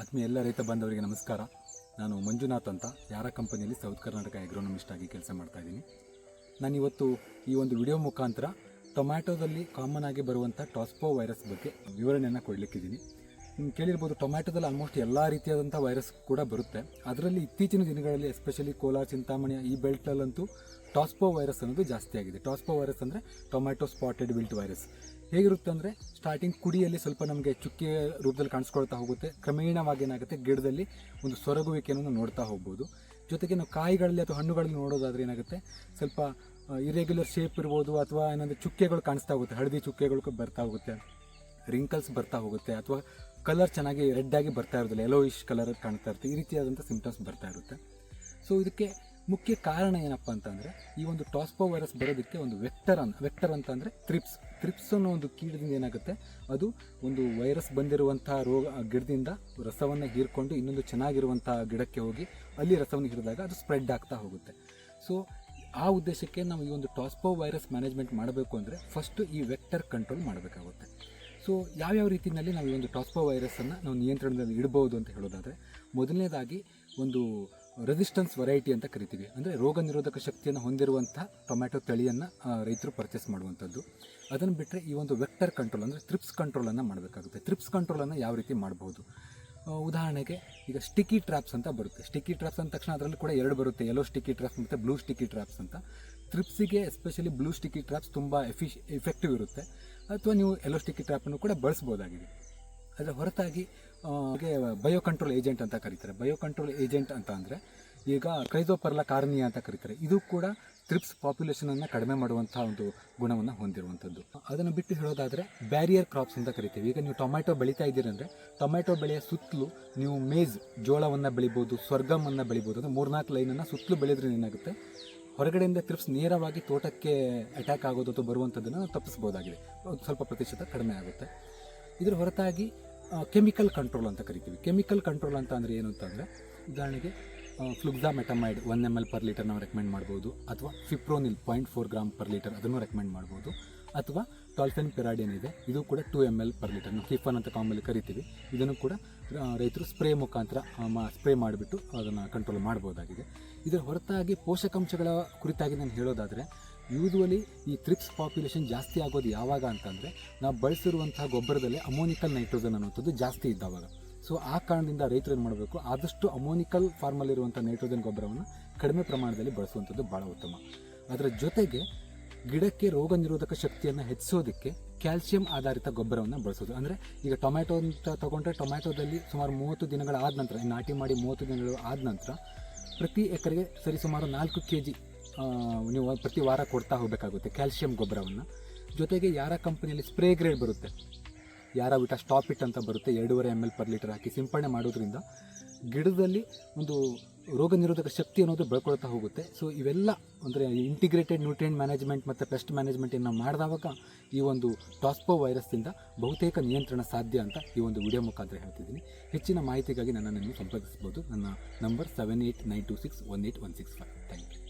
ಆತ್ಮೀಯ ಎಲ್ಲ ರೈತ ಬಾಂಧವರಿಗೆ ನಮಸ್ಕಾರ. ನಾನು ಮಂಜುನಾಥ್ ಅಂತ. ಯಾರ ಕಂಪನಿಯಲ್ಲಿ ಸೌತ್ ಕರ್ನಾಟಕ ಎಗ್ರೋನಮಿಸ್ಟ್ ಆಗಿ ಕೆಲಸ ಮಾಡ್ತಾ ಇದ್ದೀನಿ. ನಾನಿವತ್ತು ಈ ಒಂದು ವಿಡಿಯೋ ಮುಖಾಂತರ ಟೊಮ್ಯಾಟೋದಲ್ಲಿ ಕಾಮನ್ ಆಗಿ ಬರುವಂಥ ಟಾಸ್ಪೋ ವೈರಸ್ ಬಗ್ಗೆ ವಿವರಣೆಯನ್ನು ಕೊಡಲಿಕ್ಕಿದ್ದೀನಿ. ನೀವು ಕೇಳಿರ್ಬೋದು, ಟೊಮ್ಯಾಟೋದಲ್ಲಿ ಆಲ್ಮೋಸ್ಟ್ ಎಲ್ಲ ರೀತಿಯಾದಂಥ ವೈರಸ್ ಕೂಡ ಬರುತ್ತೆ. ಅದರಲ್ಲಿ ಇತ್ತೀಚಿನ ದಿನಗಳಲ್ಲಿ ಎಸ್ಪೆಷಲಿ ಕೋಲಾರ, ಚಿಂತಾಮಣಿ, ಈ ಬೆಲ್ಟಲ್ಲಂತೂ ಟಾಸ್ಪೋ ವೈರಸ್ ಅನ್ನೋದು ಜಾಸ್ತಿ ಆಗಿದೆ. ಟಾಸ್ಪೋ ವೈರಸ್ ಅಂದರೆ ಟೊಮ್ಯಾಟೊ ಸ್ಪಾಟೆಡ್ ಬಿಲ್ಟ್ ವೈರಸ್ ಹೇಗಿರುತ್ತೆ ಅಂದರೆ ಸ್ಟಾರ್ಟಿಂಗ್ ಕುಡಿಯಲ್ಲಿ ಸ್ವಲ್ಪ ನಮಗೆ ಚುಕ್ಕೆ ರೂಪದಲ್ಲಿ ಕಾಣಿಸ್ಕೊಳ್ತಾ ಹೋಗುತ್ತೆ. ಕ್ರಮೇಣವಾಗಿ ಏನಾಗುತ್ತೆ, ಗಿಡದಲ್ಲಿ ಒಂದು ಸೊರಗುವಿಕೆಯನ್ನು ನೋಡ್ತಾ ಹೋಗ್ಬೋದು. ಜೊತೆಗೆ ನಾವು ಕಾಯಿಗಳಲ್ಲಿ ಅಥವಾ ಹಣ್ಣುಗಳಲ್ಲಿ ನೋಡೋದಾದ್ರೆ ಏನಾಗುತ್ತೆ, ಸ್ವಲ್ಪ ಇರೆಗ್ಯುಲರ್ ಶೇಪ್ ಇರ್ಬೋದು ಅಥವಾ ಏನಂದರೆ ಚುಕ್ಕೆಗಳು ಕಾಣಿಸ್ತಾ ಹೋಗುತ್ತೆ. ಹಳದಿ ಚುಕ್ಕೆಗಳು ಬರ್ತಾ ಹೋಗುತ್ತೆ. ರಿಂಕಲ್ಸ್ ಬರ್ತಾ ಹೋಗುತ್ತೆ ಅಥವಾ ಕಲರ್ ಚೆನ್ನಾಗಿ ರೆಡ್ ಆಗಿ ಬರ್ತಾ ಇರೋದಿಲ್ಲ ಎಲ್ಲೋಯಿಶ್ ಕಲರ್ ಕಾಣ್ತಾ ಇರುತ್ತೆ, ಈ ರೀತಿಯಾದಂಥ ಸಿಂಪ್ಟಮ್ಸ್ ಬರ್ತಾ ಇರುತ್ತೆ. ಸೊ ಇದಕ್ಕೆ ಮುಖ್ಯ ಕಾರಣ ಏನಪ್ಪ ಅಂತಂದರೆ, ಈ ಒಂದು ಟಾಸ್ಪೋ ವೈರಸ್ ಬರೋದಕ್ಕೆ ಒಂದು ವೆಕ್ಟರ್ ಅಂತ ವೆಕ್ಟರ್ ಅಂತಂದರೆ ತ್ರಿಪ್ಸ್ ತ್ರಿಪ್ಸ್ ಅನ್ನೋ ಒಂದು ಕೀಟದಿಂದ ಏನಾಗುತ್ತೆ, ಅದು ಒಂದು ವೈರಸ್ ಬಂದಿರುವಂಥ ರೋಗ ಗಿಡದಿಂದ ರಸವನ್ನು ಹೀರ್ಕೊಂಡು ಇನ್ನೊಂದು ಚೆನ್ನಾಗಿರುವಂಥ ಗಿಡಕ್ಕೆ ಹೋಗಿ ಅಲ್ಲಿ ರಸವನ್ನು ಹಿಡಿದಾಗ ಅದು ಸ್ಪ್ರೆಡ್ ಆಗ್ತಾ ಹೋಗುತ್ತೆ. ಸೊ ಆ ಉದ್ದೇಶಕ್ಕೆ ನಾವು ಈ ಒಂದು ಟಾಸ್ಪೋ ವೈರಸ್ ಮ್ಯಾನೇಜ್ಮೆಂಟ್ ಮಾಡಬೇಕು ಅಂದರೆ ಫಸ್ಟು ಈ ವೆಕ್ಟರ್ ಕಂಟ್ರೋಲ್ ಮಾಡಬೇಕಾಗುತ್ತೆ. ಸೊ ಯಾವ್ಯಾವ ರೀತಿಯಲ್ಲಿ ನಾವು ಈ ಒಂದು ಟಾಸ್ಪೋ ವೈರಸ್ಸನ್ನು ನಾವು ನಿಯಂತ್ರಣದಲ್ಲಿ ಇಡಬಹುದು ಅಂತ ಹೇಳೋದಾದರೆ, ಮೊದಲನೇದಾಗಿ ಒಂದು ರೆಸಿಸ್ಟೆನ್ಸ್ ವೆರೈಟಿ ಅಂತ ಕರಿತೀವಿ. ಅಂದರೆ ರೋಗ ನಿರೋಧಕ ಶಕ್ತಿಯನ್ನು ಹೊಂದಿರುವಂಥ ಟೊಮ್ಯಾಟೊ ತಳಿಯನ್ನು ರೈತರು ಪರ್ಚೇಸ್ ಮಾಡುವಂಥದ್ದು. ಅದನ್ನು ಬಿಟ್ಟರೆ ಈ ಒಂದು ವೆಕ್ಟರ್ ಕಂಟ್ರೋಲ್ ಅಂದರೆ ತ್ರಿಪ್ಸ್ ಕಂಟ್ರೋಲನ್ನು ಮಾಡಬೇಕಾಗುತ್ತೆ. ತ್ರಿಪ್ಸ್ ಕಂಟ್ರೋಲನ್ನು ಯಾವ ರೀತಿ ಮಾಡಬಹುದು ಉದಾಹರಣೆಗೆ ಈಗ ಸ್ಟಿಕ್ಕಿ ಟ್ರ್ಯಾಪ್ಸ್ ಅಂತ ಬರುತ್ತೆ. ಸ್ಟಿಕ್ಕಿ ಟ್ರಾಪ್ಸ್ ಅಂದ ತಕ್ಷಣ ಅದರಲ್ಲಿ ಕೂಡ ಎರಡು ಬರುತ್ತೆ. ಯೆಲ್ಲೋ ಸ್ಟಿಕ್ಕಿ ಟ್ರಾಪ್ಸ್ ಮತ್ತು ಬ್ಲೂ ಸ್ಟಿಕ್ಕಿ ಟ್ರ್ಯಾಪ್ಸ್ ಅಂತ. ತ್ರಿಪ್ಸಿಗೆ ಎಸ್ಪೆಷಲಿ ಬ್ಲೂ ಸ್ಟಿಕ್ಕಿ ಟ್ರಾಪ್ಸ್ ತುಂಬ ಎಫಿಶ್ ಎಫೆಕ್ಟಿವ್ ಇರುತ್ತೆ. ಅಥವಾ ನೀವು ಎಲ್ಲೋ ಸ್ಟಿಕ್ಕಿ ಟ್ರಾಪನ್ನು ಕೂಡ ಬಳಸ್ಬೋದಾಗಿದೆ ಅದರ ಹೊರತಾಗಿ ಬಯೋ ಕಂಟ್ರೋಲ್ ಏಜೆಂಟ್ ಅಂತ ಕರೀತಾರೆ. ಬಯೋ ಕಂಟ್ರೋಲ್ ಏಜೆಂಟ್ ಅಂತ ಅಂದರೆ, ಈಗ ಕ್ರೈಸೋಪರ್ಲ ಕಾರ್ನಿಯಾ ಅಂತ ಕರೀತಾರೆ. ಇದು ಕೂಡ ತ್ರಿಪ್ಸ್ ಪಾಪ್ಯುಲೇಷನನ್ನು ಕಡಿಮೆ ಮಾಡುವಂಥ ಒಂದು ಗುಣವನ್ನು ಹೊಂದಿರುವಂಥದ್ದು. ಅದನ್ನು ಬಿಟ್ಟು ಹೇಳೋದಾದರೆ ಬ್ಯಾರಿಯರ್ ಕ್ರಾಪ್ಸ್ ಅಂತ ಕರಿತೀವಿ. ಈಗ ನೀವು ಟೊಮ್ಯಾಟೊ ಬೆಳೀತಾ ಇದ್ದೀರಂದರೆ ಟೊಮ್ಯಾಟೊ ಬೆಳೆಯ ಸುತ್ತಲೂ ನೀವು ಮೇಜ್ ಜೋಳವನ್ನು ಬೆಳಿಬೋದು ಸ್ವರ್ಗಮನ್ನು ಬೆಳಿಬೋದು, ಅಂದರೆ ಮೂರ್ನಾಲ್ಕು ಲೈನನ್ನು ಸುತ್ತಲೂ ಬೆಳೆದ್ರೆ ಏನಾಗುತ್ತೆ? ಹೊರಗಡೆಯಿಂದ ತಿರ್ಪ್ಸ್ ನೇರವಾಗಿ ತೋಟಕ್ಕೆ ಅಟ್ಯಾಕ್ ಆಗೋದು ಅಥವಾ ಬರುವಂಥದ್ದನ್ನು ತಪ್ಪಿಸ್ಬೋದಾಗಿದೆ. ಸ್ವಲ್ಪ ಪ್ರತಿಶತ ಕಡಿಮೆ ಆಗುತ್ತೆ. ಇದರ ಹೊರತಾಗಿ ಕೆಮಿಕಲ್ ಕಂಟ್ರೋಲ್ ಅಂತ ಕರಿತೀವಿ. ಕೆಮಿಕಲ್ ಕಂಟ್ರೋಲ್ ಅಂತ ಅಂದರೆ ಏನು ಅಂತಂದರೆ ಉದಾಹರಣೆಗೆ fluxametamide one ML L per litre ನಾವು ರೆಕಮೆಂಡ್ ಮಾಡ್ಬೋದು, ಅಥವಾ fipronil point four gram per litre ಅದನ್ನು ರೆಕಮೆಂಡ್ ಮಾಡ್ಬೋದು, ಅಥವಾ ಟಾಲ್ಫೆನ್ ಪೆರಾಡಿಯನ್ ಇದೆ. ಇದು ಕೂಡ two ML L per litre ಕಿಫನ್ ಅಂತ ಕಾಮಲ್ಲಿ ಕರಿತೀವಿ. ಇದನ್ನು ಕೂಡ ರೈತರು ಸ್ಪ್ರೇ ಮುಖಾಂತರ ಸ್ಪ್ರೇ ಮಾಡಿಬಿಟ್ಟು ಅದನ್ನು ಕಂಟ್ರೋಲ್ ಮಾಡ್ಬೋದಾಗಿದೆ. ಇದರ ಹೊರತಾಗಿ ಪೋಷಕಾಂಶಗಳ ಕುರಿತಾಗಿ ನಾನು ಹೇಳೋದಾದರೆ ಯೂಶ್ವಲಿ ಈ ಥ್ರಿಪ್ಸ್ ಪಾಪ್ಯುಲೇಷನ್ ಜಾಸ್ತಿ ಆಗೋದು ಯಾವಾಗ ಅಂತಂದರೆ, ನಾವು ಬಳಸಿರುವಂತಹ ಗೊಬ್ಬರದಲ್ಲಿ ಅಮೋನಿಕಲ್ ನೈಟ್ರೋಜನ್ ಅನ್ನುವಂಥದ್ದು ಜಾಸ್ತಿ ಇದ್ದಾವಾಗ. ಸೊ ಆ ಕಾರಣದಿಂದ ರೈತರು ಏನು ಮಾಡಬೇಕು, ಆದಷ್ಟು ಅಮೋನಿಕಲ್ ಫಾರ್ಮಲ್ಲಿರುವಂಥ ನೈಟ್ರೋಜನ್ ಗೊಬ್ಬರವನ್ನು ಕಡಿಮೆ ಪ್ರಮಾಣದಲ್ಲಿ ಬಳಸುವಂಥದ್ದು ಭಾಳ ಉತ್ತಮ. ಅದರ ಜೊತೆಗೆ ಗಿಡಕ್ಕೆ ರೋಗ ನಿರೋಧಕ ಶಕ್ತಿಯನ್ನು ಹೆಚ್ಚಿಸೋದಕ್ಕೆ ಕ್ಯಾಲ್ಸಿಯಂ ಆಧಾರಿತ ಗೊಬ್ಬರವನ್ನು ಬಳಸೋದು. ಅಂದರೆ ಈಗ ಟೊಮ್ಯಾಟೊ ಅಂತ ತಗೊಂಡ್ರೆ ಟೊಮ್ಯಾಟೊದಲ್ಲಿ ಸುಮಾರು ಮೂವತ್ತು ದಿನಗಳ ಆದ ನಂತರ ನಾಟಿ ಮಾಡಿ ಮೂವತ್ತು ದಿನಗಳು ಆದ ನಂತರ ಪ್ರತಿ ಎಕರೆಗೆ ಸರಿಸುಮಾರು ನಾಲ್ಕು ಕೆ ಜಿ ನೀವು ಪ್ರತಿ ವಾರ ಕೊಡ್ತಾ ಹೋಗಬೇಕಾಗುತ್ತೆ ಕ್ಯಾಲ್ಸಿಯಂ ಗೊಬ್ಬರವನ್ನು. ಜೊತೆಗೆ ಯಾರ ಕಂಪನಿಯಲ್ಲಿ ಸ್ಪ್ರೇ ಗ್ರೇಡ್ ಬರುತ್ತೆ, ಯಾರ ವಿಟ ಸ್ಟಾಪ್ ಇಟ್ ಅಂತ ಬರುತ್ತೆ, ಎರಡೂವರೆ ಎಂ ಎಲ್ ಪರ್ ಲೀಟರ್ ಹಾಕಿ ಸಿಂಪಡಣೆ ಮಾಡೋದ್ರಿಂದ ಗಿಡದಲ್ಲಿ ಒಂದು ರೋಗ ನಿರೋಧಕ ಶಕ್ತಿ ಅನ್ನೋದು ಬೆಳ್ಕೊಳ್ತಾ ಹೋಗುತ್ತೆ. ಸೊ ಇವೆಲ್ಲ ಅಂದರೆ ಇಂಟಿಗ್ರೇಟೆಡ್ ನ್ಯೂಟ್ರಿಯೆಂಟ್ ಮ್ಯಾನೇಜ್ಮೆಂಟ್ ಮತ್ತು ಪೆಸ್ಟ್ ಮ್ಯಾನೇಜ್ಮೆಂಟ್ ನಾವು ಮಾಡಿದವಾಗ ಈ ಒಂದು ಟಾಸ್ಪೋ ವೈರಸ್ಸಿಂದ ಬಹುತೇಕ ನಿಯಂತ್ರಣ ಸಾಧ್ಯ ಅಂತ ಈ ಒಂದು ವಿಡಿಯೋ ಮುಖಾಂತರ ಹೇಳ್ತಿದ್ದೀನಿ. ಹೆಚ್ಚಿನ ಮಾಹಿತಿಗಾಗಿ ನನ್ನನ್ನು ಸಂಪರ್ಕಿಸ್ಬೋದು. ನನ್ನ number seven eight nine two six one eight one six five thank you